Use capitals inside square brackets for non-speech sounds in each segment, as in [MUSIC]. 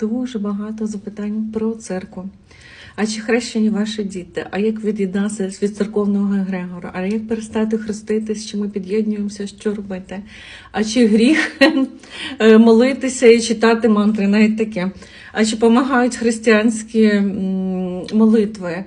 дуже багато запитань про церкву. А чи хрещені ваші діти? А як від'єднатися від церковного егрегора? А як перестати хреститись? Чи ми під'єднуємося? Що робити? А чи гріх [LAUGHS] е, молитися і читати мантри? Навіть таке. А чи допомагають християнські молитви?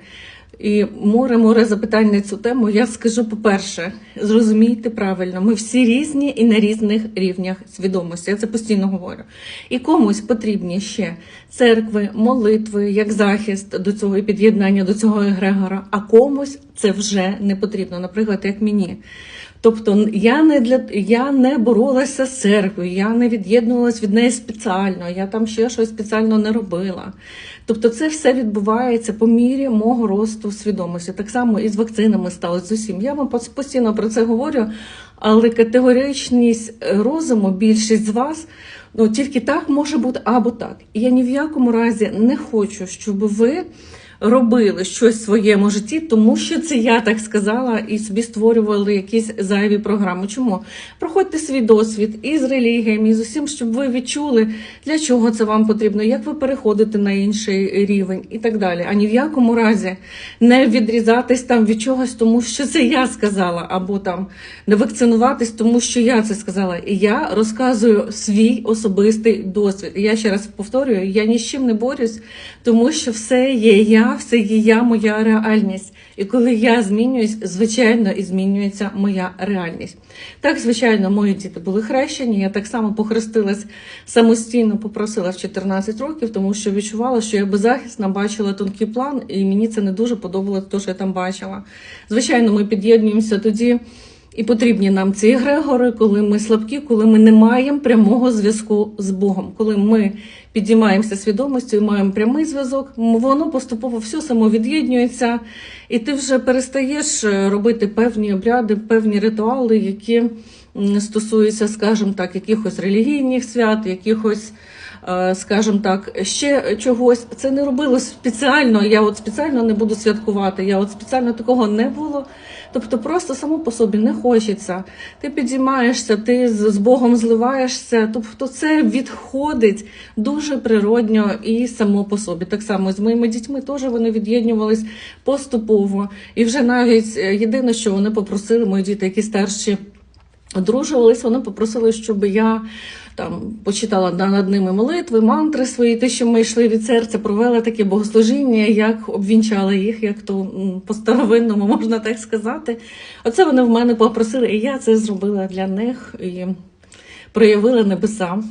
І море море запитань на цю тему. Я скажу по-перше, зрозумійте правильно, ми всі різні і на різних рівнях свідомості. Я це постійно говорю. І комусь потрібні ще церкви, молитви, як захист до цього і під'єднання до цього егрегора, а комусь це вже не потрібно, наприклад, як мені. Тобто я не для я не боролася з церквою, я не від'єднувалась від неї спеціально, я там ще щось спеціально не робила. Тобто, це все відбувається по мірі мого росту свідомості. Так само і з вакцинами сталося з усім. Я вам постійно про це говорю, але категоричність е, розуму більшість з вас. Ну тільки так може бути або так. І я ні в якому разі не хочу, щоб ви робили щось в своєму житті, тому що це я так сказала, і собі створювали якісь зайві програми. Чому? Проходьте свій досвід і з релігіями, з усім, щоб ви відчули, для чого це вам потрібно, як ви переходите на інший рівень і так далі. А ні в якому разі не відрізатись там від чогось, тому що це я сказала, або там не вакцинуватись, тому що я це сказала. І я розказую свій особистий досвід. І я ще раз повторюю, я ні з чим не борюсь, тому що все є я, все є я, моя реальність. І коли я змінююсь, звичайно, і змінюється моя реальність. Так, звичайно, мої діти були хрещені. Я так само похрестилась самостійно, попросила в 14 років, тому що відчувала, що я беззахисна, бачила тонкий план, і мені це не дуже подобалося, те, що я там бачила. Звичайно, ми під'єднуємося тоді. І потрібні нам ці егрегори, коли ми слабкі, коли ми не маємо прямого зв'язку з Богом. Коли ми підіймаємося свідомістю і маємо прямий зв'язок, воно поступово все само від'єднується, і ти вже перестаєш е, робити певні обряди, певні ритуали, які стосуються, скажімо так, якихось релігійних свят, якихось. Е, Скажімо так, ще чогось це не робилось спеціально. Я от спеціально не буду святкувати. Я от спеціально такого не було. Тобто, просто само по собі не хочеться. Ти підіймаєшся, ти з, Богом зливаєшся. Тобто, це відходить дуже природньо і само по собі. Так само з моїми дітьми теж вони від'єднувались поступово. І вже навіть е, єдине, що вони попросили, мої діти, які старші одружувались, вони попросили, щоб я там почитала над ними молитви, мантри свої, те, що ми йшли від серця, провела таке богослужіння, як обвінчали їх, як то по-старовинному можна так сказати. Оце вони в мене попросили, і я це зробила для них і проявила небеса.